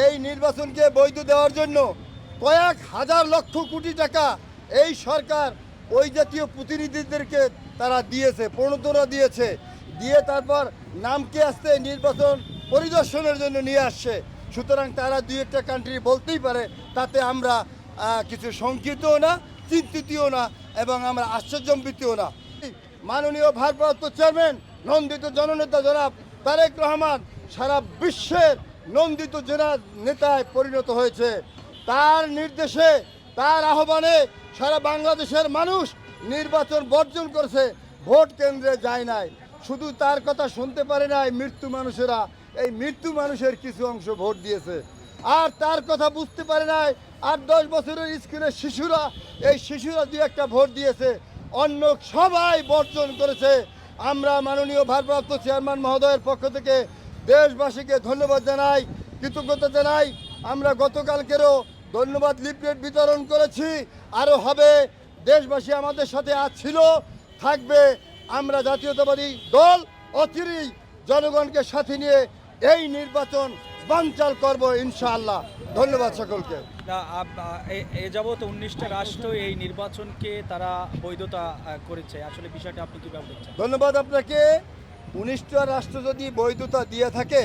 এই নির্বাচনকে বৈধ দেওয়ার জন্য কয়েক হাজার লক্ষ কোটি টাকা এই সরকার ওই জাতীয় প্রতিনিধিদেরকে তারা দিয়েছে, প্রণোদনা দিয়েছে। দিয়ে তারপর নামকে আসতে নির্বাচন পরিদর্শনের জন্য নিয়ে আসছে। সুতরাং তারা দুই একটা কান্ট্রি বলতেই পারে, তাতে আমরা কিছু শঙ্কিতও না, চিন্তিতও না এবং আমরা আশ্চর্যম্বিতও না। মাননীয় ভারপ্রাপ্ত চেয়ারম্যান নন্দিত জননেতা জনাব তারেক রহমান সারা বিশ্বের নন্দিত জেলা নেতায় পরিণত হয়েছে। তার নির্দেশে, তার আহ্বানে সারা বাংলাদেশের মানুষ নির্বাচন বর্জন করেছে। ভোট কেন্দ্রে যায় নাই। শুধু তার কথা শুনতে পারে নাই মৃত্যু মানুষেরা। এই মৃত্যু মানুষের কিছু অংশ ভোট দিয়েছে। আর তার কথা বুঝতে পারে নাই আর দশ বছরের স্কুলের শিশুরা। এই শিশুরা দু একটা ভোট দিয়েছে। অন্য সবাই বর্জন করেছে। আমরা মাননীয় ভারপ্রাপ্ত চেয়ারম্যান মহোদয়ের পক্ষ থেকে দেশবাসীকে ধন্যবাদ জানাই কৃতজ্ঞতা জানাই। আমরা গতকালকেরও ধন্যবাদ লিফলেট বিতরণ করেছি। আরও হবে দেশবাসী আমাদের সাথে আজ ছিল থাকবে। আমরা জাতীয়তাবাদী দল অচিরেই জনগণকে সাথে নিয়ে এই নির্বাচন বানচাল করব ইনশাআল্লাহ। ধন্যবাদ সকলকে। এ- এ যাবৎ উনিশটা রাষ্ট্র এই নির্বাচনকে তারা বৈধতা করেছে। আসলে বিষয়টা আপনি কীভাবে দেখছেন? ধন্যবাদ আপনাকে। উনিশটা রাষ্ট্র যদি বৈধতা দিয়ে থাকে,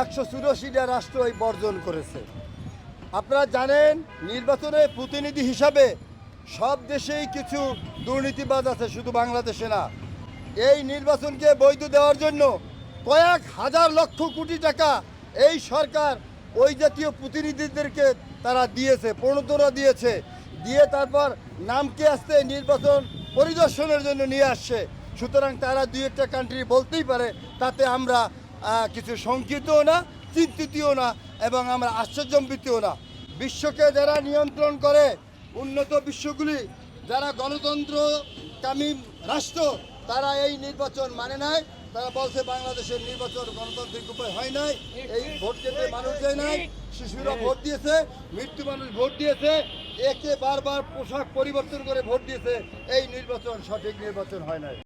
একশো চুরাশিটা রাষ্ট্র এই বর্জন করেছে। আপনারা জানেন, নির্বাচনে প্রতিনিধি হিসাবে সব দেশেই কিছু দুর্নীতিবাজ আছে, শুধু বাংলাদেশে না। এই নির্বাচনকে বৈধ দেওয়ার জন্য কয়েক হাজার লক্ষ কোটি টাকা এই সরকার ওই জাতীয় প্রতিনিধিদেরকে তারা দিয়েছে, প্রণোদনা দিয়েছে। দিয়ে তারপর নামকে আসতে নির্বাচন পরিদর্শনের জন্য নিয়ে আসছে। সুতরাং তারা দুই একটা কান্ট্রি বলতেই পারে, তাতে আমরা কিছু শঙ্কিতও না, চিন্তিতও না, এবং আমরা আশ্চর্যম্বিতও না। বিশ্বকে যারা নিয়ন্ত্রণ করে, উন্নত বিশ্বগুলি, যারা গণতন্ত্র গণতন্ত্রকামী রাষ্ট্র, তারা এই নির্বাচন মানে নাই। তারা বলছে বাংলাদেশের নির্বাচন গণতান্ত্রিক উপায় হয় নাই, এই ভোট কেন্দ্রে মানুষ যায় নাই, শিশুরা ভোট দিয়েছে, মৃত্যু মানুষ ভোট দিয়েছে, একে বারবার পোশাক পরিবর্তন করে ভোট দিয়েছে, এই নির্বাচন সঠিক নির্বাচন হয় নাই।